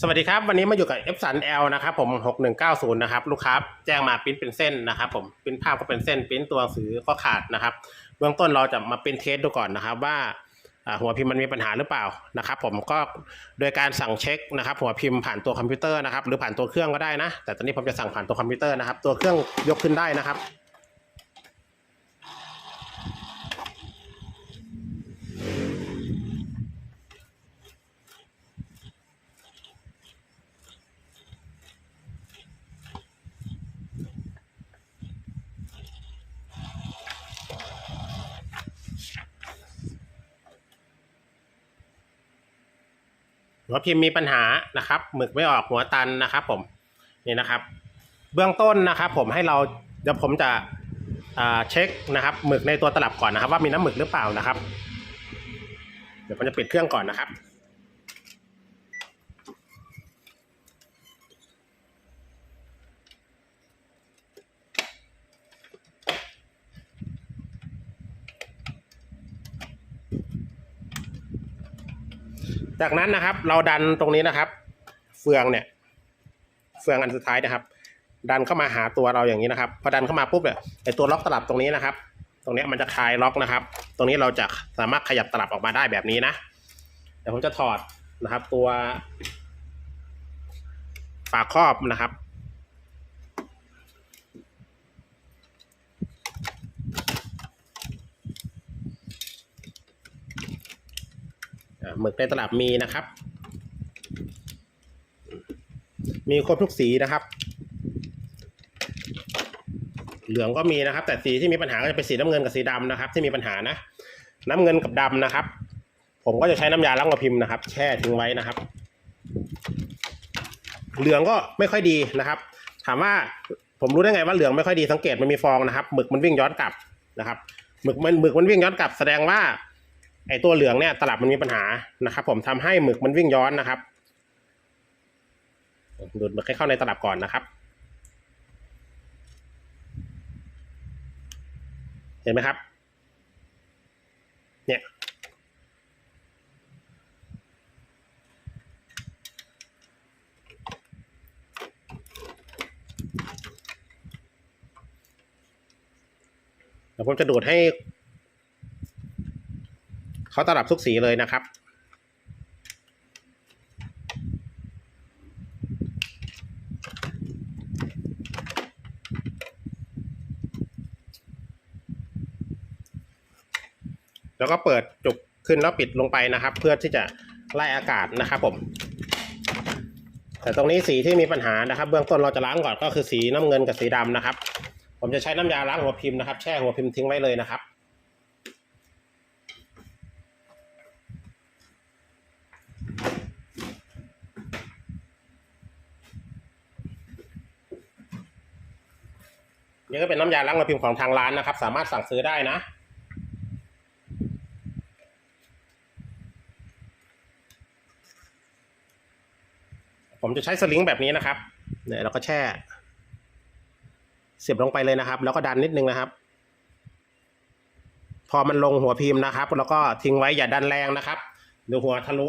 สวัสดีครับ วันนี้มาอยู่กับ f 3 L นะครับผม 6190 นะครับ ลูกค้าแจ้งมาปริ้นเป็นเส้นนะครับผมปริ้นภาพก็เป็นเส้นปริ้นตัวหนังสือก็ขาดนะครับ เบื้องต้นเราจะมาปริ้นเทสดูก่อนนะครับว่าหัวพิมพ์มันมีปัญหาหรือเปล่านะครับ ผมก็โดยการสั่งเช็คนะครับ หัวพิมพ์ผ่านตัวคอมพิวเตอร์นะครับหรือผ่านตัวเครื่องก็ได้นะ แต่ตอนนี้ผมจะสั่งผ่านตัวคอมพิวเตอร์นะครับ ตัวเครื่องยกขึ้นได้นะครับ หัวพิมพ์มีปัญหานะครับหมึกไม่ออกหัวตันนะครับ ผมนี่นะครับ เบื้องต้นนะครับ ผมให้เราเดี๋ยวผมจะเช็คนะครับหมึกในตัวตลับก่อนนะครับ ว่ามีน้ำหมึกหรือเปล่านะครับ เดี๋ยวผมจะปิดเครื่องก่อนนะครับ จากนั้นนะครับ เราดันตรงนี้นะครับ เฟืองเนี่ย เฟืองอันสุดท้ายนะครับ ดันเข้ามาหาตัวเราอย่างนี้นะครับ พอดันเข้ามาปุ๊บเนี่ยไอตัวล็อกตลับตรงนี้นะครับ ตรงนี้มันจะคลายล็อกนะครับ ตรงนี้เราจะสามารถขยับตลับออกมาได้แบบนี้นะเดี๋ยวผมจะถอดนะครับ ตัวฝาครอบนะครับ หมึกในตลับมีนะครับ มีครบทุกสีนะครับ เหลืองก็มีนะครับ แต่สีที่มีปัญหาก็จะเป็นสีน้ำเงินกับสีดำนะครับ ที่มีปัญหานะน้ำเงินกับดำนะครับ ผมก็จะใช้น้ำยาล้างหัวพิมพ์นะครับ แช่ทิ้งไว้นะครับ เหลืองก็ไม่ค่อยดีนะครับ ถามว่าผมรู้ได้ไงว่าเหลืองไม่ค่อยดีสังเกตมันมีฟองนะครับหมึกมันวิ่งย้อนกลับนะครับหมึกมันหมึกมันวิ่งย้อนกลับแสดงว่า ไอตัวเหลืองเนี่ยตลับมันมีปัญหานะครับ ผมทำให้หมึกมันวิ่งย้อนนะครับดูดหมึกให้เข้าในตลับก่อนนะครับ เห็นไหมครับ เนี่ยเดี๋ยวผมจะดูดให้ เขาตลับทุกสีเลยนะครับ แล้วก็เปิดจุกขึ้นแล้วปิดลงไปนะครับ เพื่อที่จะไล่อากาศนะครับผม แต่ตรงนี้สีที่มีปัญหานะครับ เบื้องต้นเราจะล้างก่อนก็คือสีน้ำเงินกับสีดำนะครับ ผมจะใช้น้ำยาล้างหัวพิมพ์นะครับ แช่หัวพิมพ์ทิ้งไว้เลยนะครับ ก็เป็นน้ำยาล้างหัวพิมพ์ของทางร้านนะครับ สามารถสั่งซื้อได้นะผมจะใช้สลิงแบบนี้นะครับเนี่ยเราก็แช่ เสียบลงไปเลยนะครับ แล้วก็ดันนิดนึงนะครับ พอมันลงหัวพิมพ์นะครับ แล้วก็ทิ้งไว้อย่าดันแรงนะครับเดี๋ยวหัวทะลุ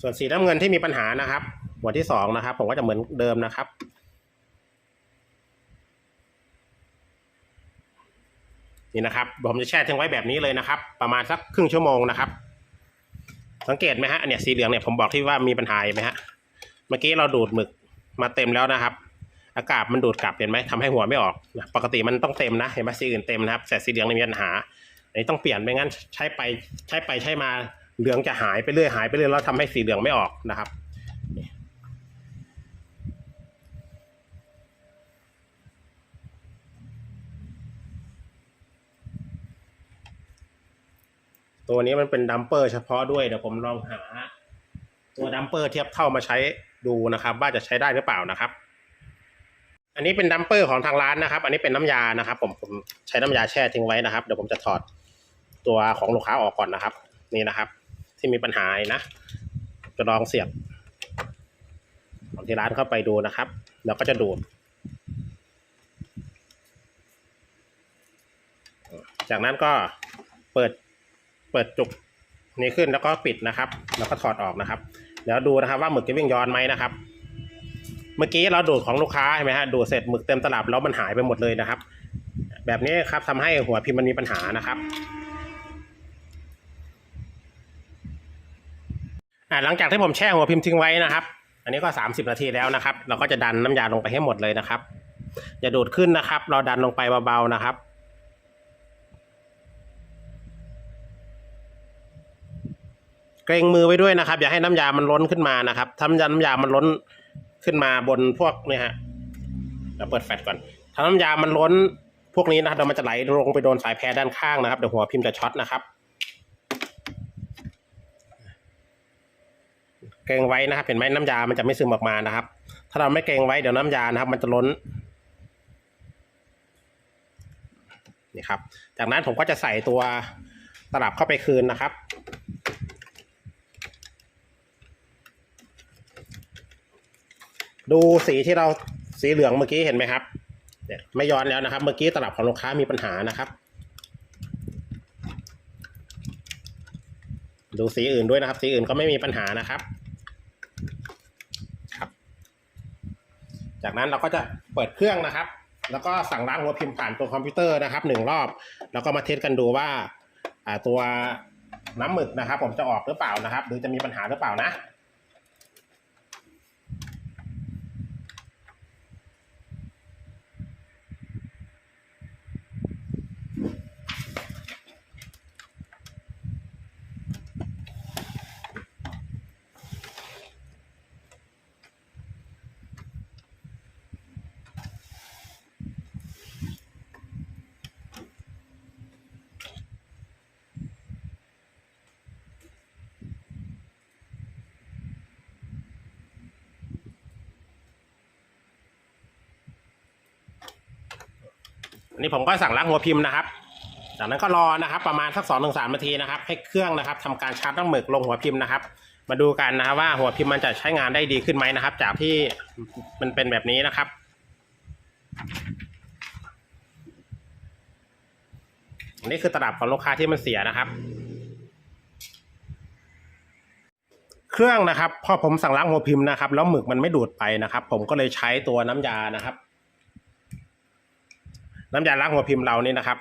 ส่วนสีน้ำเงินที่มีปัญหานะครับหัวที่สองนะครับ ผมก็จะเหมือนเดิมนะครับ นี่นะครับผมจะแช่ทิ้งไว้แบบนี้เลยนะครับ ประมาณสักครึ่งชั่วโมงนะครับ สังเกตไหมฮะเนี่ยสีเหลืองเนี่ยผมบอกที่ว่ามีปัญหาไหมฮะเมื่อกี้เราดูดหมึกมาเต็มแล้วนะครับ อากาศมันดูดกลับเห็นไหมทำให้หัวไม่ออกนะปกติมันต้องเต็มนะเห็นไหมสีอื่นเต็มนะครับแต่สีเหลืองเนี่ยมีปัญหาอันนี้ต้องเปลี่ยนไม่งั้นใช้ไปใช้ไปใช้มา เหลืองจะหายไปเรื่อยหายไปเรื่อยแล้วทำให้สีเหลืองไม่ออกนะครับตัวนี้มันเป็นดัมเปอร์เฉพาะด้วยเดี๋ยวผมลองหา ตัวดัมเปอร์เทียบเท่ามาใช้ดูนะครับ ว่าจะใช้ได้หรือเปล่านะครับ อันนี้เป็นดัมเปอร์ของทางร้านนะครับ อันนี้เป็นน้ำยานะครับ ผมผมใช้น้ำยาแช่ทิ้งไว้นะครับ เดี๋ยวผมจะถอดตัวของลูกค้าออกก่อนนะครับ นี่นะครับ ที่มีปัญหานะจะลองเสียบของที่ร้านเข้าไปดูนะครับ แล้วก็จะดูด จากนั้นก็เปิดเปิดจุกนี้ขึ้นแล้วก็ปิดนะครับ แล้วก็ถอดออกนะครับเดี๋ยวดูนะครับว่าหมึกจะวิ่งย้อนไหมนะครับ เมื่อกี้เราดูดของลูกค้าใช่ไหมฮะดูดเสร็จหมึกเต็มตลับแล้วมันหายไปหมดเลยนะครับ แบบนี้ครับทำให้หัวพิมพ์มันมีปัญหานะครับ อ่าหลังจากที่ผมแช่หัวพิมพ์ทิ้งไว้นะครับ อันนี้ก็ 30 นาทีแล้วนะครับ เราก็จะดันน้ำยาลงไปให้หมดเลยนะครับ อย่าดูดขึ้นนะครับ เราดันลงไปเบาๆนะครับเกรงมือไว้ด้วยนะครับ อย่าให้น้ำยามันล้นขึ้นมานะครับถ้าน้ำยามันล้นขึ้นมาบนพวกเนี่ยฮะเดี๋ยวเปิดแฟลชก่อนถ้าน้ำยามันล้นพวกนี้นะครับเดี๋ยวมันจะไหลลงไปโดนสายแพรด้านข้างนะครับเดี๋ยวหัวพิมพ์จะช็อตนะครับ เกรงไว้นะครับ เห็นไหมน้ำยา มันจะไม่ซึมออกมานะครับ ถ้าเราไม่เกรงไว้เดี๋ยวน้ำยานะครับ มันจะล้นนี่ครับ จากนั้นผมก็จะใส่ตัวตลับเข้าไปคืนนะครับ ดูสีที่เราสีเหลืองเมื่อกี้เห็นไหมครับเนี่ยไม่ย้อนแล้วนะครับ เมื่อกี้ตลับของลูกค้ามีปัญหานะครับ ดูสีอื่นด้วยนะครับ สีอื่นก็ไม่มีปัญหานะครับ จากนั้นเราก็จะเปิดเครื่องนะครับ แล้วก็สั่งล้างหัวพิมพ์ผ่านตัวคอมพิวเตอร์นะครับหนึ่งรอบ แล้วก็มาเทสกันดูว่าอ่าตัวน้ำหมึกนะครับ ผมจะออกหรือเปล่านะครับ หรือจะมีปัญหาหรือเปล่านะ อันนี้ผมก็สั่งล้างหัวพิมพ์นะครับ จากนั้นก็รอนะครับ ประมาณสักสองถึงสามนาทีนะครับ ให้เครื่องนะครับทำการชาร์จน้ำหมึกลงหัวพิมพ์นะครับ มาดูกันนะครับว่าหัวพิมพ์มันจะใช้งานได้ดีขึ้นไหมนะครับ จากที่มันเป็นแบบนี้นะครับอันนี้คือตลับของลูกค้าที่มันเสียนะครับ เครื่องนะครับพอผมสั่งล้างหัวพิมพ์นะครับ แล้วหมึกมันไม่ดูดไปนะครับ ผมก็เลยใช้ตัวน้ำยานะครับ น้ำยาล้างหัวพิมพ์เรานี่นะครับ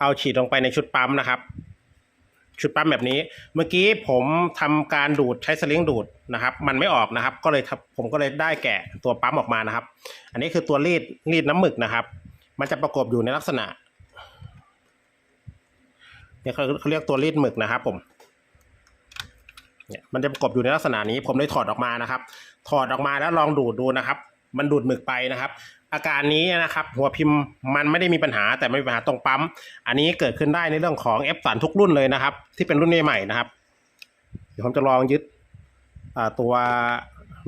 เอาฉีดลงไปในชุดปั๊มนะครับ ชุดปั๊มแบบนี้ เมื่อกี้ผมทำการดูดใช้สลิงดูดนะครับ มันไม่ออกนะครับ ก็เลยผมก็เลยได้แกะตัวปั๊มออกมานะครับ อันนี้คือตัวรีดรีดน้ำหมึกนะครับ มันจะประกบอยู่ในลักษณะเนี่ยเขาเขาเรียกตัวรีดหมึกนะครับ ผมเนี่ยมันจะประกบอยู่ในลักษณะนี้ ผมเลยถอดออกมานะครับ ถอดออกมาแล้วลองดูดดูนะครับ มันดูดหมึกไปนะครับ อาการนี้นะครับ หัวพิมพ์มันไม่ได้มีปัญหาแต่ไม่มีปัญหาตรงปั๊ม อันนี้เกิดขึ้นได้ในเรื่องของ F สันทุกรุ่นเลยนะครับ ที่เป็นรุ่นใหม่ๆนะครับ เดี๋ยวผมจะลองยึดตัว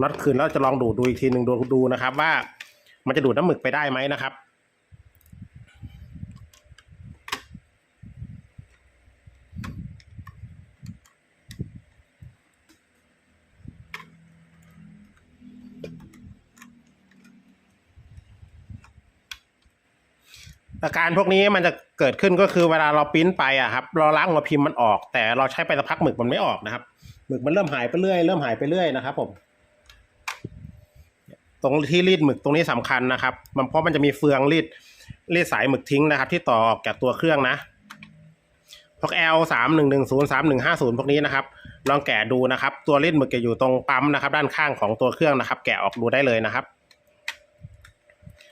น็อตคืนแล้วจะลองดูดดูอีกทีหนึ่งดูดูนะครับ ว่ามันจะดูดน้ำหมึกไปได้ไหมนะครับ อาการพวกนี้มันจะเกิดขึ้นก็คือเวลาเราปริ้นไปอะครับเราล้างหัวพิมพ์มันออก แต่เราใช้ไปสักพักหมึกมันไม่ออกนะครับ หมึกมันเริ่มหายไปเรื่อยเริ่มหายไปเรื่อยนะครับ ผม ตรงที่รีดหมึกตรงนี้สำคัญนะครับ มันเพราะมันจะมีเฟืองรีดรีดสายหมึกทิ้งนะครับ ที่ต่อออกจากตัวเครื่องนะพวก L สามหนึ่งหนึ่งศูนย์สามหนึ่งห้าศูนย์พวกนี้นะครับ ลองแกะดูนะครับ ตัวรีดหมึกจะอยู่ตรงปั๊มนะครับ ด้านข้างของตัวเครื่องนะครับ แกะออกดูได้เลยนะครับ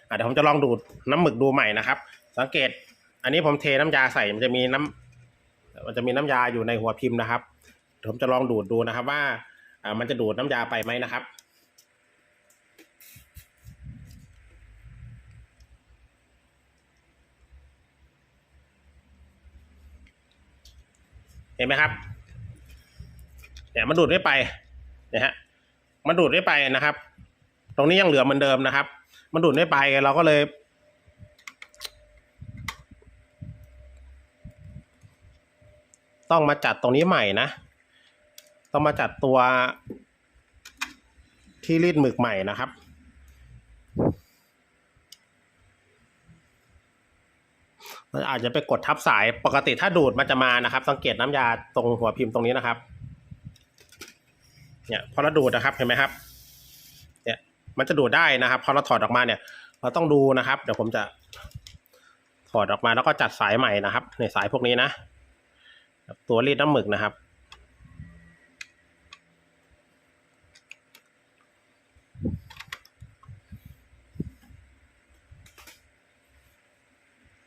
เดี๋ยวผมจะลองดูดน้ำหมึกดูใหม่นะครับ สังเกต อันนี้ผมเทน้ำยาใส่มันจะมีน้ำมันจะมีน้ำยาอยู่ในหัวพิมพ์นะครับผมจะลองดูดดูนะครับ ว่าอ่ามันจะดูดน้ำยาไปไหมนะครับเห็นไหมครับเนี่ยมันดูดไม่ไปเนี่ยฮะมันดูดไม่ไปนะครับ ตรงนี้ยังเหลือเหมือนเดิมนะครับ มันดูดไม่ไปเราก็เลย ต้องมาจัดตรงนี้ใหม่นะ ต้องมาจัดตัวที่รีดหมึกใหม่นะครับ มันอาจจะไปกดทับสายปกติถ้าดูดมันจะมานะครับ สังเกตน้ำยาตรงหัวพิมพ์ตรงนี้นะครับ เนี่ยพอเราดูดนะครับเห็นไหมครับ เนี่ยมันจะดูดได้นะครับพอเราถอดออกมาเนี่ย เราต้องดูนะครับ เดี๋ยวผมจะถอดออกมาแล้วก็จัดสายใหม่นะครับ ในสายพวกนี้นะ ตัวรีดน้ำหมึกนะครับ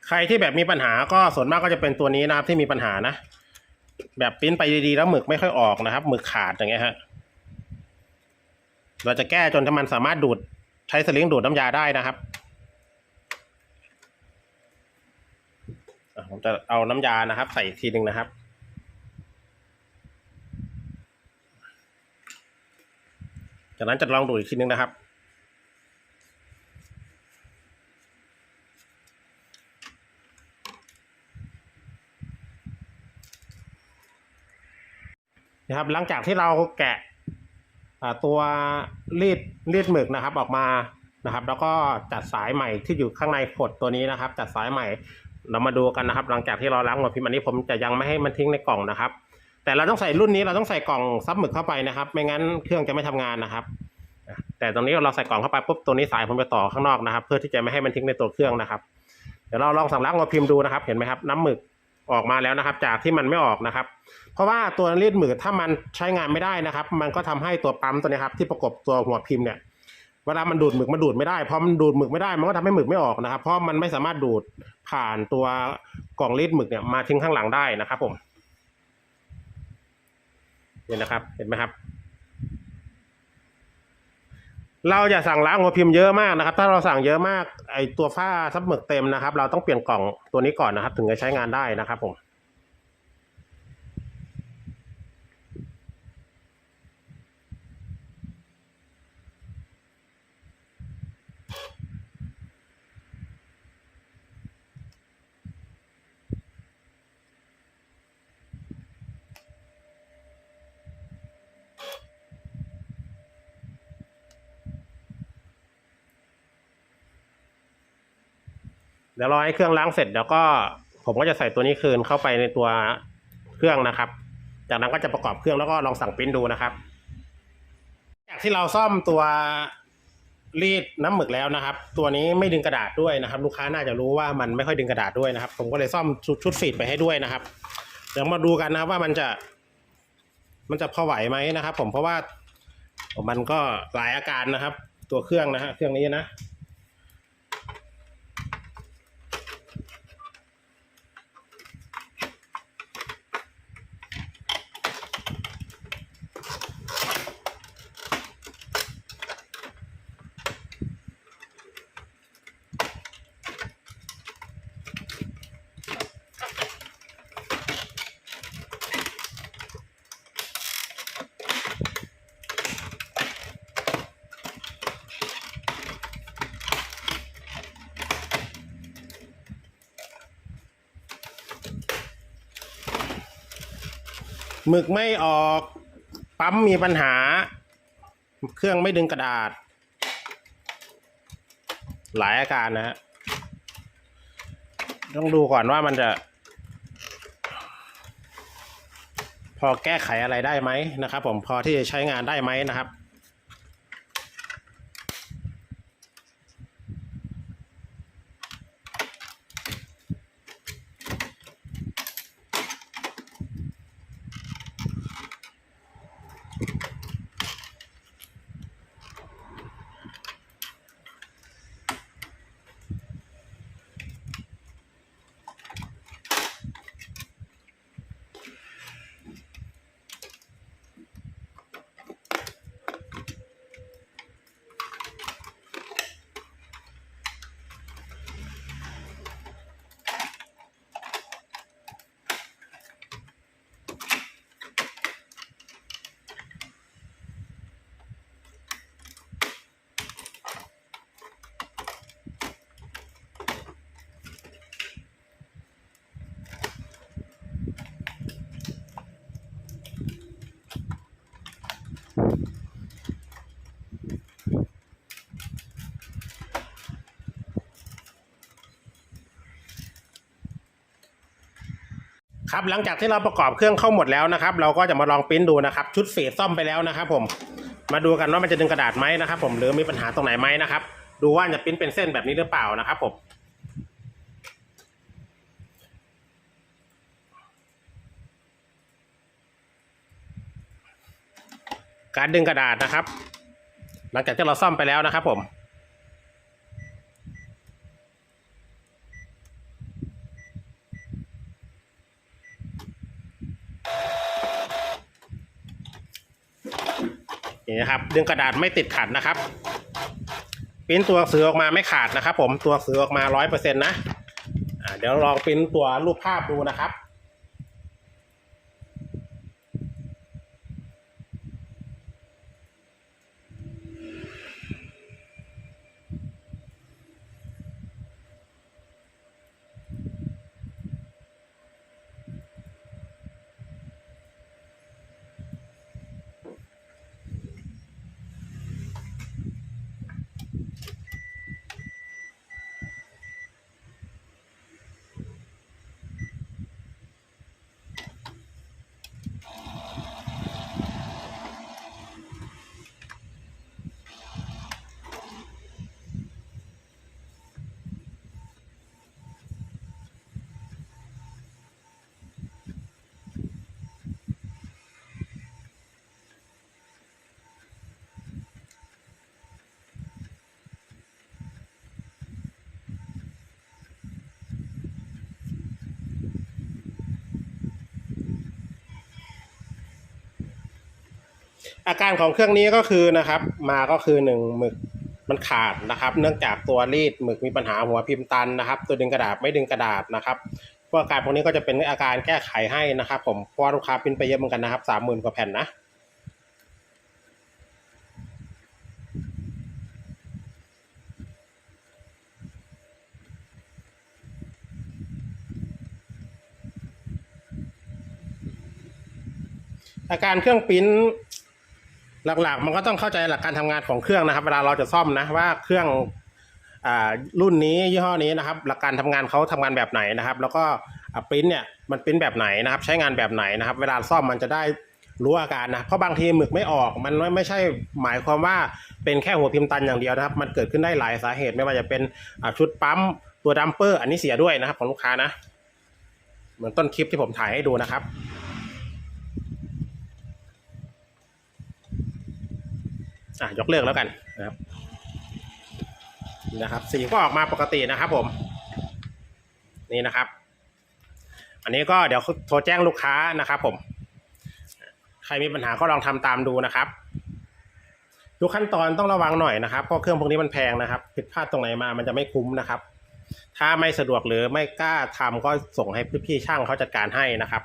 ใครที่แบบมีปัญหาก็ส่วนมากก็จะเป็นตัวนี้นะครับที่มีปัญหานะ แบบปริ้นไปดีๆแล้วหมึกไม่ค่อยออกนะครับหมึกขาดอย่างเงี้ยฮะเราจะแก้จนถ้ามันสามารถดูดใช้สลิงดูดน้ำยาได้นะครับผมจะเอาน้ำยานะครับ ใส่อีกทีหนึ่งนะครับ จากนั้นจะลองดูอีกทีหนึงนะครับ นะครับ หลังจากที่เราแกะตัวรีดรีดหมึกนะครับออกมานะครับ แล้วก็จัดสายใหม่ที่อยู่ข้างในขดตัวนี้นะครับ จัดสายใหม่เรามาดูกันนะครับ หลังจากที่เราล้างหัวพิมพ์อันนี้ผมจะยังไม่ให้มันทิ้งในกล่องนะครับ แต่เราต้องใส่รุ่นนี้เราต้องใส่กล่องซับหมึกเข้าไปนะครับ ไม่งั้นเครื่องจะไม่ทำงานนะครับ แต่ตรงนี้เราใส่กล่องเข้าไปปุ๊บตัวนี้สายผมจะต่อข้างนอกนะครับ เพื่อที่จะไม่ให้มันทิ้งในตัวเครื่องนะครับ เดี๋ยวเราลองสั่งล้างหัวพิมพ์ดูนะครับ เห็นไหมครับ น้ำหมึกออกมาแล้วนะครับ จากที่มันไม่ออกนะครับ เพราะว่าตัวรีดหมึกถ้ามันใช้งานไม่ได้นะครับ มันก็ทำให้ตัวปั๊มตัวนี้ครับที่ประกบตัวหัวพิมพ์เนี่ยเวลามันดูดหมึกมันดูดไม่ได้พอมันดูดหมึกไม่ได้ มันก็ทำให้หมึกไม่ออกนะครับ เพราะมันไม่สามารถดูดผ่านตัวกล่องรีดหมึกเนี่ยมาทิ้งข้างหลังได้นะครับผม นี่นะครับ เห็นไหมครับ เราอย่าสั่งล้างหัวพิมพ์เยอะมากนะครับ ถ้าเราสั่งเยอะมากไอตัวฝ้าซับหมึกเต็มนะครับ เราต้องเปลี่ยนกล่องตัวนี้ก่อนนะครับ ถึงจะใช้งานได้นะครับผม ดี๋ยวรอให้เครื่องล้างเสร็จเดี๋ยวก็ผมก็จะใส่ตัวนี้คืนเข้าไปในตัวเครื่องนะครับ จากนั้นก็จะประกอบเครื่องแล้วก็ลองสั่งปริ้นดูนะครับ จากที่เราซ่อมตัวรีดน้ำหมึกแล้วนะครับ ตัวนี้ไม่ดึงกระดาษด้วยนะครับ ลูกค้าน่าจะรู้ว่ามันไม่ค่อยดึงกระดาษด้วยนะครับ ผมก็เลยซ่อมชุดชุดฟีดไปให้ด้วยนะครับ เดี๋ยวมาดูกันนะว่ามันจะ มันจะพอไหวไหมนะครับ ผมเพราะว่ามันก็หลายอาการนะครับ ตัวเครื่องนะฮะเครื่องนี้นะ หมึกไม่ออก ปั๊มมีปัญหา เครื่องไม่ดึงกระดาษ หลายอาการนะฮะต้องดูก่อนว่ามันจะ พอแก้ไขอะไรได้ไหมนะครับ ผมพอที่จะใช้งานได้ไหมนะครับ ครับหลังจากที่เราประกอบเครื่องเข้าหมดแล้วนะครับ เราก็จะมาลองปริ้นดูนะครับ ชุดเฟสซ่อมไปแล้วนะครับ ผมมาดูกันว่ามันจะดึงกระดาษไหมนะครับ ผมหรือมีปัญหาตรงไหนไหมนะครับ ดูว่าจะปริ้นเป็นเส้นแบบนี้หรือเปล่านะครับ ผมการดึงกระดาษนะครับ หลังจากที่เราซ่อมไปแล้วนะครับผม นี่นะครับ ดึงกระดาษไม่ติดขัดนะครับปิ้นตัวเสือออกมาไม่ขาดนะครับ ผมตัวเสือออกมาร้อยเปอร์เซ็นต์นะเดี๋ยวลองปิ้นตัวรูปภาพดูนะครับ อาการของเครื่องนี้ก็คือนะครับ มาก็คือหนึ่งหมึกมันขาดนะครับ เนื่องจากตัวรีดหมึกมีปัญหาหัวพิมพ์ตันนะครับ ตัวดึงกระดาษไม่ดึงกระดาษนะครับพวกอาการพวกนี้ก็จะเป็นอาการแก้ไขให้นะครับ ผมเพราะลูกค้าพิมพ์ไปเยอะเหมือนกันนะครับสามหมื่นกว่าแผ่นนะอาการเครื่องปิ้น หลักๆ มันก็ต้องเข้าใจหลักการทำงานของเครื่องนะครับ เวลาเราจะซ่อมนะว่าเครื่องอ่ารุ่นนี้ยี่ห้อนี้นะครับ หลักการทำงานเขาทำงานแบบไหนนะครับ แล้วก็ปริ้นเนี่ยมันปริ้นแบบไหนนะครับ ใช้งานแบบไหนนะครับ เวลาซ่อมมันจะได้รู้อาการนะเพราะบางทีหมึกไม่ออกมันไม่ไม่ใช่หมายความว่าเป็นแค่หัวพิมพ์ตันอย่างเดียวนะครับ มันเกิดขึ้นได้หลายสาเหตุไม่ว่าจะเป็นชุดปั๊มตัวดัมเปอร์ อันนี้เสียด้วยนะครับของลูกค้านะ เหมือนต้นคลิปที่ผมถ่ายให้ดูนะครับ อะยกเลิกแล้วกันนะครับนะครับ สีก็ออกมาปกตินะครับผม นี่นะครับ อันนี้ก็เดี๋ยวโทรแจ้งลูกค้านะครับ ผม ใครมีปัญหาก็ลองทำตามดูนะครับทุกขั้นตอนต้องระวังหน่อยนะครับเพราะเครื่องพวกนี้มันแพงนะครับ ผิดพลาดตรงไหนมามันจะไม่คุ้มนะครับ ถ้าไม่สะดวกหรือไม่กล้าทำก็ส่งให้พี่ๆช่างเขาจัดการให้นะครับ